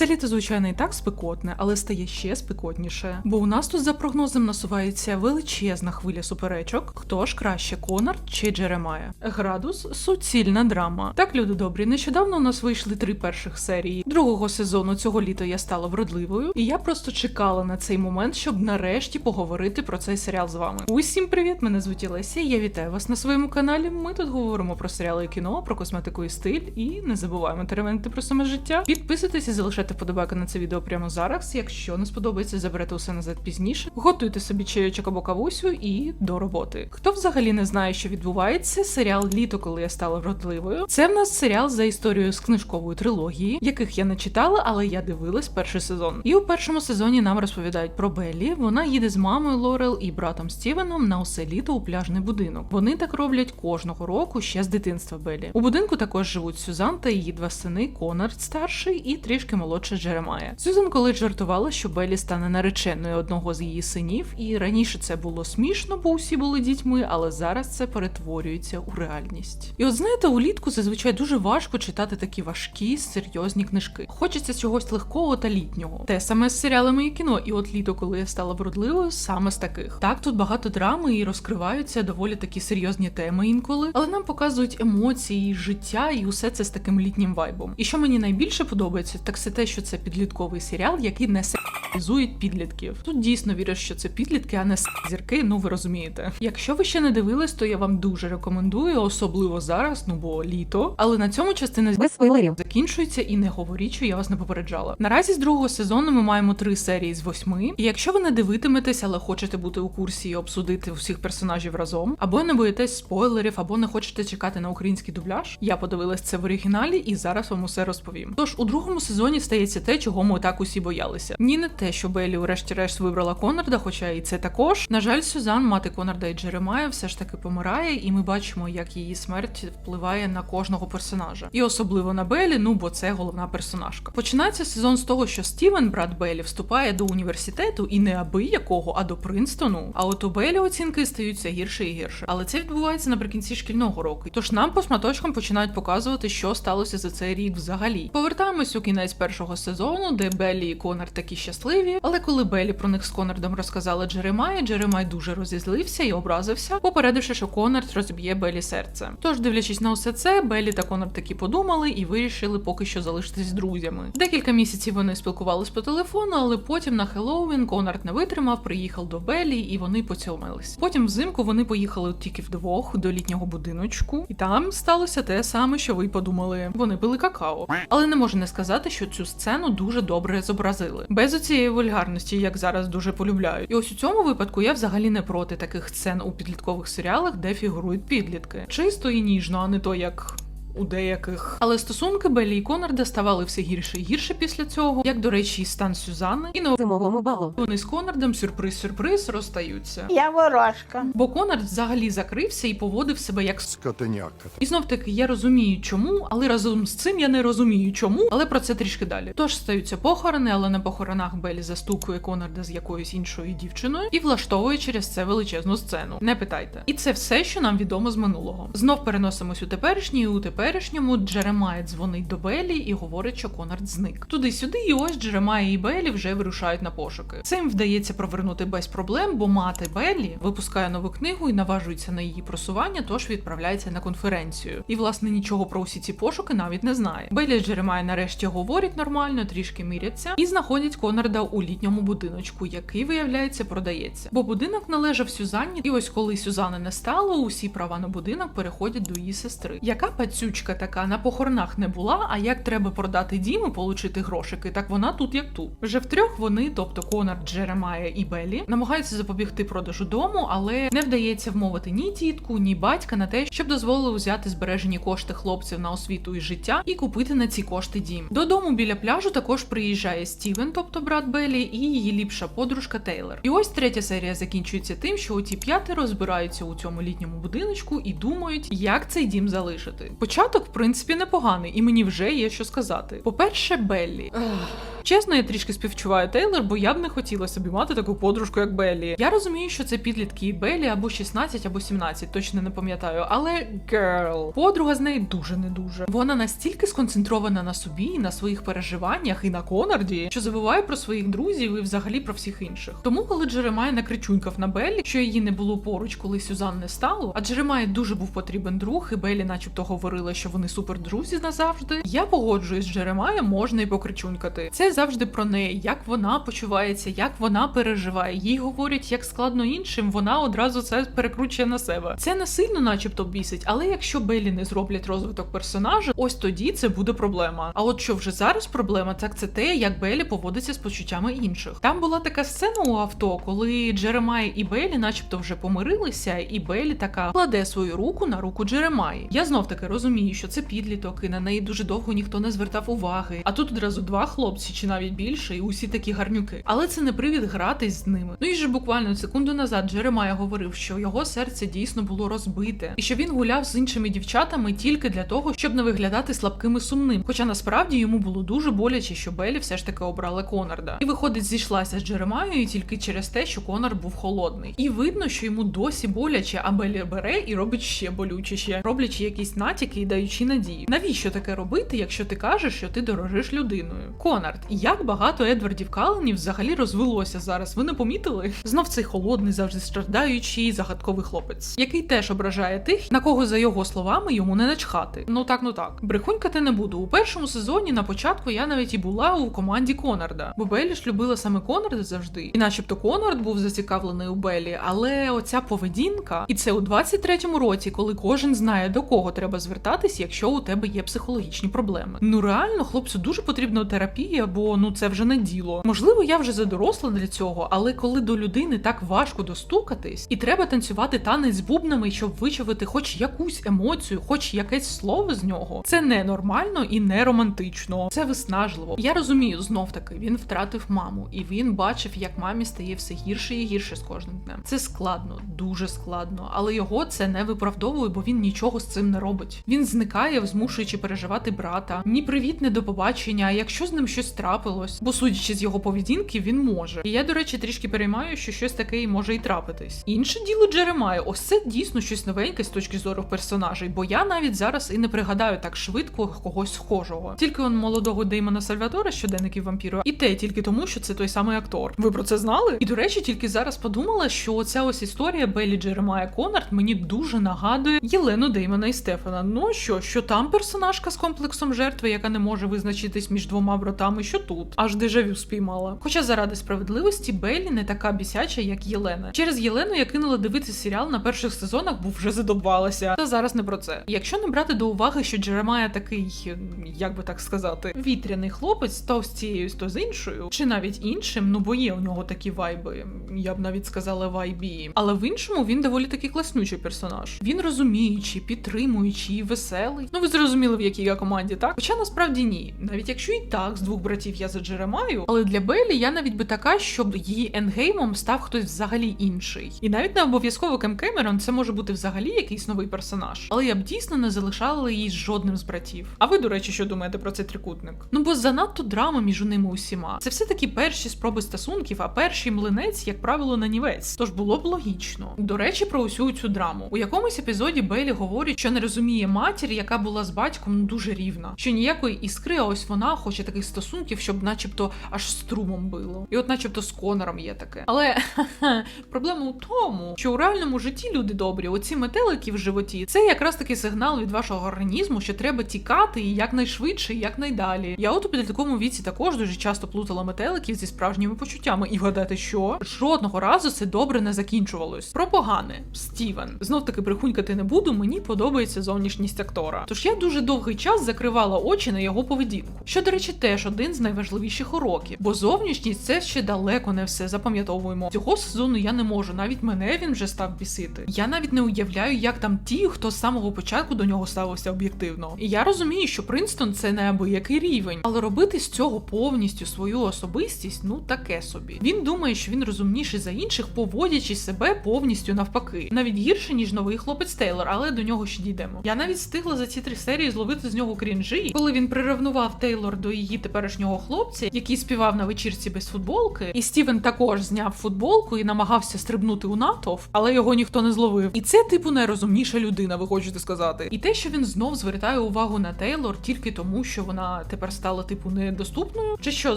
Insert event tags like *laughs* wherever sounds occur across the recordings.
Це літо, звичайно, і так спекотне, але стає ще спекотніше. Бо у нас тут за прогнозом насувається величезна хвиля суперечок. Хто ж краще, Конор чи Джеремая? Градус суцільна драма. Так, люди добрі, нещодавно у нас вийшли три перших серії другого сезону. Цього літа я стала вродливою, і я просто чекала на цей момент, щоб нарешті поговорити про цей серіал з вами. Усім привіт! Мене звуть Олеся. Я вітаю вас на своєму каналі. Ми тут говоримо про серіали і кіно, про косметику і стиль, і не забуваємо теревенити про саме життя. Підписуйтесь і залишайте вподобайки на це відео прямо зараз. Якщо не сподобається, заберете усе назад пізніше. Готуйте собі чайочок або кавусю і до роботи. Хто взагалі не знає, що відбувається, серіал Літо, коли я стала вродливою. Це в нас серіал за історією з книжкової трилогії, яких я не читала, але я дивилась перший сезон. І у першому сезоні нам розповідають про Беллі. Вона їде з мамою Лорел і братом Стівеном на усе літо у пляжний будинок. Вони так роблять кожного року ще з дитинства Беллі. У будинку також живуть Сюзан та її два сини Конард старший і трішки молодша Джеремая. Сюзан колись жартувала, що Беллі стане нареченою одного з її синів, і раніше це було смішно, бо усі були дітьми, але зараз це перетворюється у реальність. І от знаєте, улітку зазвичай дуже важко читати такі важкі, серйозні книжки. Хочеться чогось легкого та літнього. Те саме з серіалами і кіно. І от літо, коли я стала вродливою, саме з таких. Так, тут багато драми і розкриваються доволі такі серйозні теми інколи, але нам показують емоції, життя і усе це з таким літнім вайбом. І що мені найбільше подобається, так це те, що це підлітковий серіал, який не сексуалізують підлітків. Тут дійсно вірю, що це підлітки, а не зірки. Ну ви розумієте. Якщо ви ще не дивились, то я вам дуже рекомендую, особливо зараз, ну бо літо. Але на цьому частина Без спойлерів. закінчується і не говоріть, що я вас не попереджала. Наразі з другого сезону ми маємо три серії з восьми. І якщо ви не дивитиметесь, але хочете бути у курсі і обсудити всіх персонажів разом, або не боїтесь спойлерів, або не хочете чекати на український дубляж, я подивилась це в оригіналі і зараз вам усе розповім. Тож у другому сезоні стається те, чого ми так усі боялися. Ні, не те, що Беллі урешті-решт вибрала Конарда, хоча і це також. На жаль, Сюзан, мати Конарда і Джеремая, все ж таки помирає, і ми бачимо, як її смерть впливає на кожного персонажа, і особливо на Беллі, ну бо це головна персонажка. Починається сезон з того, що Стівен, брат Беллі, вступає до університету і не аби якого, а до Принстону. А от у Беллі оцінки стають все гірше і гірше. Але це відбувається наприкінці шкільного року. Тож нам по шматочкам починають показувати, що сталося за цей рік взагалі. Повертаємось у кінець першого сезону, де Беллі і Конор такі щасливі. Але коли Беллі про них з Конордом розказала Джеремай, Джеремай дуже розізлився і образився, попередивши, що Конорд розб'є Беллі серце. Тож, дивлячись на усе це, Беллі та Конорд таки подумали і вирішили поки що залишитись друзями. Декілька місяців вони спілкувались по телефону, але потім на Хеллоуін Конорд не витримав, приїхав до Беллі і вони поцілмились. Потім взимку вони поїхали тільки вдвох до літнього будиночку, і там сталося те саме, що ви подумали. Вони пили какао. Але не можу не сказати, що цю сцену дуже добре зобразили. Без цієї вульгарності, як зараз дуже полюбляють. І ось у цьому випадку я взагалі не проти таких сцен у підліткових серіалах, де фігурують підлітки. Чисто і ніжно, а не то як. У деяких, але стосунки Беллі і Конорда ставали все гірше і гірше після цього, як до речі, і стан Сюзанни, і на Зимовому балу. вони з Конордом сюрприз-сюрприз розстаються. Я ворожка. Бо Конорд взагалі закрився і поводив себе як Скотеняка. і знов таки я розумію, чому, але разом з цим я не розумію, чому, але про це трішки далі. Тож стаються похорони, але на похоронах Беллі застукує Конорда з якоюсь іншою дівчиною і влаштовує через це величезну сцену. Не питайте. І це все, що нам відомо з минулого. Знов переносимось у теперішній, і у теперішньому Джеремай дзвонить до Беллі і говорить, що Конорд зник. Туди-сюди, і ось Джеремай і Беллі вже вирушають на пошуки. Це їм вдається провернути без проблем, бо мати Беллі випускає нову книгу і наважується на її просування, тож відправляється на конференцію. І власне нічого про усі ці пошуки навіть не знає. Беллі з Джеремай нарешті говорять нормально, трішки міряться і знаходять Конорда у літньому будиночку, який виявляється продається. Бо будинок належав Сюзанні, і ось коли Сюзани не стало, усі права на будинок переходять до її сестри. Яка пацючка така на похоронах не була? А як треба продати дім і получити грошики? Так вона тут як тут. Вже втрьох вони, тобто Конорд, Джеремая і Беллі, намагаються запобігти продажу дому, але не вдається вмовити ні тітку, ні батька на те, щоб дозволили взяти збережені кошти хлопців на освіту і життя і купити на ці кошти дім. Додому біля пляжу також приїжджає Стівен, тобто брат Беллі, і її ліпша подружка Тейлор. І ось третя серія закінчується тим, що оті п'ятеро збираються у цьому літньому будиночку і думають, як цей дім залишити. Початок, в принципі, непоганий, і мені вже є що сказати. По-перше, Беллі. Ех, Чесно, я трішки співчуваю Тейлор, бо я б не хотіла собі мати таку подружку, як Беллі. Я розумію, що це підлітки Беллі або 16, або 17, точно не пам'ятаю. Але girl, подруга з неї дуже не дуже. Вона настільки сконцентрована на собі, на своїх переживаннях і на Конарді, що забуває про своїх друзів і взагалі про всіх інших. Тому, коли Джеремай накричунькав на Беллі, що її не було поруч, коли Сюзан не стало, а Джеремай дуже був потрібен друг, і Беллі, начебто, говорила, що вони супердрузі назавжди. Я погоджуюсь з Джеремаєм, можна і покричунькати. Це завжди про неї, як вона почувається, як вона переживає. Їй говорять, як складно іншим, вона одразу це перекручує на себе. Це не сильно, начебто, бісить, але якщо Беллі не зроблять розвиток персонажа, ось тоді це буде проблема. А от що вже зараз проблема, так це те, як Беллі поводиться з почуттями інших. Там була така сцена у авто, коли Джеремай і Беллі, начебто, вже помирилися, і Беллі така кладе свою руку на руку Джеремаї. Я знов таки розумію, що це підліток, і на неї дуже довго ніхто не звертав уваги. А тут одразу два хлопці, чи навіть більше, і усі такі гарнюки. Але це не привід гратись з ними. Ну і ж буквально секунду назад Джеремая говорив, що його серце дійсно було розбите, і що він гуляв з іншими дівчатами тільки для того, щоб не виглядати слабким і сумним. Хоча насправді йому було дуже боляче, що Беллі все ж таки обрала Конарда. І виходить, зійшлася з Джеремаєю тільки через те, що Конар був холодний. І видно, що йому досі боляче, а Беллі бере і робить ще болючіше, роблячи якісь натяки і даючи надію. Навіщо таке робити, якщо ти кажеш, що ти дорожиш людиною? Конард, як багато Едвардів Каленів взагалі розвелося зараз? Ви не помітили? Знов цей холодний, завжди страждаючий, загадковий хлопець, який теж ображає тих, на кого за його словами йому не начхати. Ну так, ну так. Брехунькати не буду. У першому сезоні на початку я навіть і була у команді Конарда, бо Беллі ж любила саме Конарда завжди. І начебто Конард був зацікавлений у Беллі, але оця поведінка, і це у 23-му році, коли кожен знає до кого треба звертатись, якщо у тебе є психологічні проблеми. Ну реально, хлопцю дуже потрібна терапія, бо ну це вже не діло. Можливо, я вже задоросла для цього, але коли до людини так важко достукатись, і треба танцювати танець з бубнами, щоб вичавити хоч якусь емоцію, хоч якесь слово з нього, це ненормально і не романтично. Це виснажливо. Я розумію, знов таки він втратив маму, і він бачив, як мамі стає все гірше і гірше з кожним днем. Це складно, дуже складно, але його це не виправдовує, бо він нічого з цим не робить. Він зникає, змушуючи переживати брата. Ні, привіт, не до побачення. А якщо з ним щось трапилось, бо судячи з його поведінки, він може. І я, до речі, трішки переймаю, що щось таке і може і трапитись. Інше діло Джеремає, ось це дійсно щось новеньке з точки зору персонажей, бо я навіть зараз і не пригадаю так швидко когось схожого. Тільки он молодого Деймона Сальватора, щоденників вампіру, і те тільки тому, що це той самий актор. Ви про це знали? І до речі, тільки зараз подумала, що оця ось історія Беллі Джеремая Конард мені дуже нагадує Єлену Деймона і Стефана. Ну що, що там персонажка з комплексом жертви, яка не може визначитись між двома братами, що тут аж дежавю спіймала. Хоча заради справедливості Беллі не така бісяча, як Єлена. Через Єлену я кинула дивитися серіал на перших сезонах, бо вже задовбалася. Та зараз не про це. Якщо не брати до уваги, що Джеремая такий, як би так сказати, вітряний хлопець, то з цією, то з іншою, чи навіть іншим, ну бо є у нього такі вайби, я б навіть сказала вайбі. Але в іншому він доволі таки класнючий персонаж. Він розуміючий, підтримуючий, веселий. Ну ви зрозуміли, в якій я команді, так? Хоча насправді ні. Навіть якщо і так з двох братів я за Джеремаю, але для Беллі я навіть би така, щоб її ендгеймом став хтось взагалі інший. І навіть не обов'язково Кем Кемерон, це може бути взагалі якийсь новий персонаж. Але я б дійсно не залишала її з жодним з братів. А ви, до речі, що думаєте про цей трикутник? Ну бо занадто драма між ними усіма. Це все таки перші спроби стосунків, а перший млинець, як правило, нанівець. Тож було б логічно. До речі, про усю цю драму. У якомусь епізоді Беллі говорить, що не розуміє матір, яка була з батьком ну, дуже рівна. Що ніякої іскри, а ось вона хоче таких стосунків, щоб, начебто, аж струмом било. І от, начебто, з Конором є таке. Але *laughs* проблема у тому, що у реальному житті люди добрі, оці метелики в животі, це якраз таки сигнал від вашого організму, що треба тікати і якнайшвидше, і якнайдалі. Я от у підлітковому віці також дуже часто плутала метеликів зі справжніми почуттями. І вгадати, що жодного разу це добре не закінчувалось. Про погане Стівен. Знов таки прихунькати не буду. Мені подобається зовнішність актора. Тож я дуже довгий час закривала очі на його поведінку. Що, до речі, теж один з найважливіших уроків, бо зовнішність це ще далеко не все. Запам'ятовуємо. Цього сезону я не можу. Навіть мене він вже став бісити. Я навіть не уявляю, як там ті, хто з самого початку до нього ставився об'єктивно. І я розумію, що Принстон це неабиякий рівень, але робити з цього повністю свою особистість, ну таке собі. Він думає, що він розумніший за інших, поводячи себе повністю навпаки, навіть гірше ніж новий хлопець Тейлор, але до нього ще дійдемо. Я навіть встигла за ці три серії зловити з нього крінжі, коли він приравнував Тейлор до її теперішнього симпатичного хлопця, який співав на вечірці без футболки, і Стівен також зняв футболку і намагався стрибнути у натовп, але його ніхто не зловив. І це, типу, найрозумніша людина, ви хочете сказати. І те, що він знов звертає увагу на Тейлор тільки тому, що вона тепер стала типу недоступною, чи що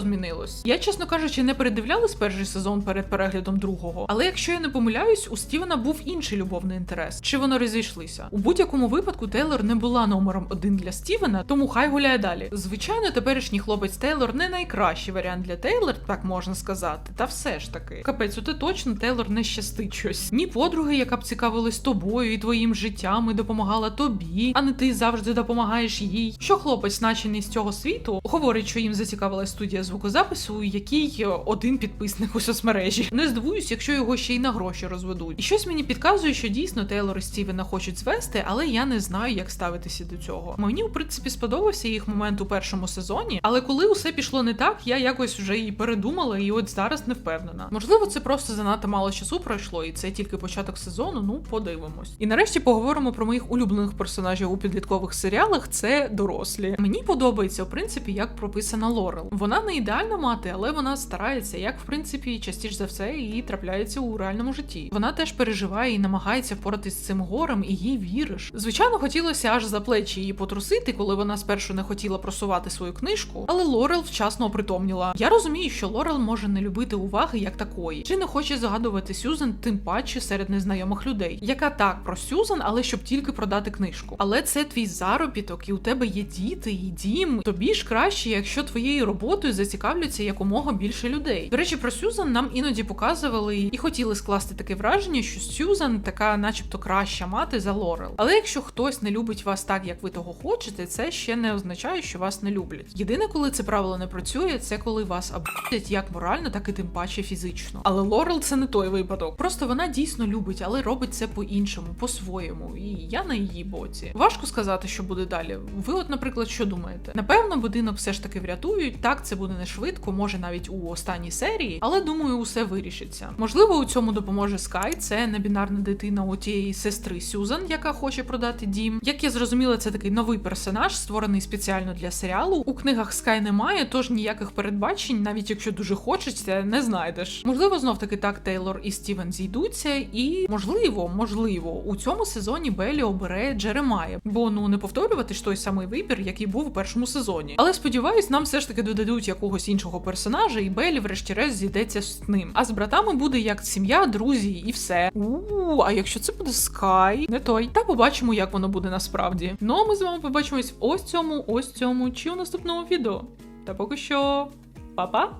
змінилось? Я, чесно кажучи, не передивлялась перший сезон перед переглядом другого. Але якщо я не помиляюсь, у Стівена був інший любовний інтерес. Чи вони розійшлися? У будь-якому випадку Тейлор не була номером один для Стівена, тому хай гуляє далі. Звичайно, теперішній хлопець Тейлор не найкращий варіант для Тейлор, так можна сказати. Та все ж таки. Капець, оте точно Тейлор не щастить щось. Ні подруги, яка б цікавилась тобою і твоїм життям і допомагала тобі, а не ти завжди допомагаєш їй. Що хлопець, начений з цього світу, говорить, що їм зацікавилась студія звукозапису, у якій один підписник у соцмережі. Не здивуюсь, якщо його ще й на гроші розведуть. І щось мені підказує, що дійсно Тейлор і Стівена хочуть звести, але я не знаю, як ставитися до цього. Мені, в принципі, сподобався їх момент у першому сезоні, але коли усе пішло не так, я якось вже і передумала, і от зараз не впевнена. Можливо, це просто занадто мало часу пройшло, і це тільки початок сезону. Ну, подивимось. І нарешті поговоримо про моїх улюблених персонажів у підліткових серіалах. Це дорослі. Мені подобається, в принципі, як прописана Лорел. Вона не ідеальна мати, але вона старається, як в принципі частіше за все і трапляється у реальному житті. Вона теж переживає і намагається впоратись з цим горем, і їй віриш. Звичайно, хотілося аж за плечі її потрусити, коли вона спершу не хотіла просувати свою книжку, але Лорел вчасно опритомніла. Я розумію, що Лорел може не любити уваги як такої, чи не хоче згадувати Сюзан, тим паче серед незнайомих людей, яка так про Сюзан, але щоб тільки продати книжку. Але це твій заробіток, і у тебе є діти, і дім. Тобі ж краще, якщо твоєю роботою зацікавляться якомога більше людей. До речі, про Сюзан нам іноді показували і хотіли скласти таке враження, що Сюзан така, начебто, краща мати за Лорел. Але якщо хтось не любить вас так, як ви того хочете, це ще не означає, що вас не люблять. Єдине, коли це правило не працює, це коли вас аб'ють як морально, так і тим паче фізично. Але Лорел це не той випадок. Просто вона дійсно любить, але робить це по-іншому, по-своєму. І я на її боці. Важко сказати, що буде далі. Ви, от, наприклад, що думаєте? Напевно, будинок все ж таки врятують. Так, це буде не швидко, може навіть у останній серії, але думаю, усе вирішиться. Можливо, у цьому допоможе Скай. Це небінарна дитина у тієї сестри Сюзан, яка хоче продати дім. Як я зрозуміла, це такий новий персонаж, створений спеціально для серіалу. У книгах Скай немає, тож ніяких передбачень, навіть якщо дуже хочеться, не знайдеш. Можливо, знов таки так Тейлор і Стівен зійдуться, і можливо, можливо, у цьому сезоні Беллі обере Джеремая, бо ну не повторювати ж той самий вибір, який був у першому сезоні. Але сподіваюсь, нам все ж таки додадуть якогось іншого персонажа, і Беллі, врешті-решт, зійдеться з ним. А з братами буде як сім'я, друзі, і все. У, а якщо це буде Скай, не той. Та побачимо, як воно буде насправді. Ну а ми з вами побачимось ось цьому, ось цьому чи у наступному відео. Та поки що, па-па!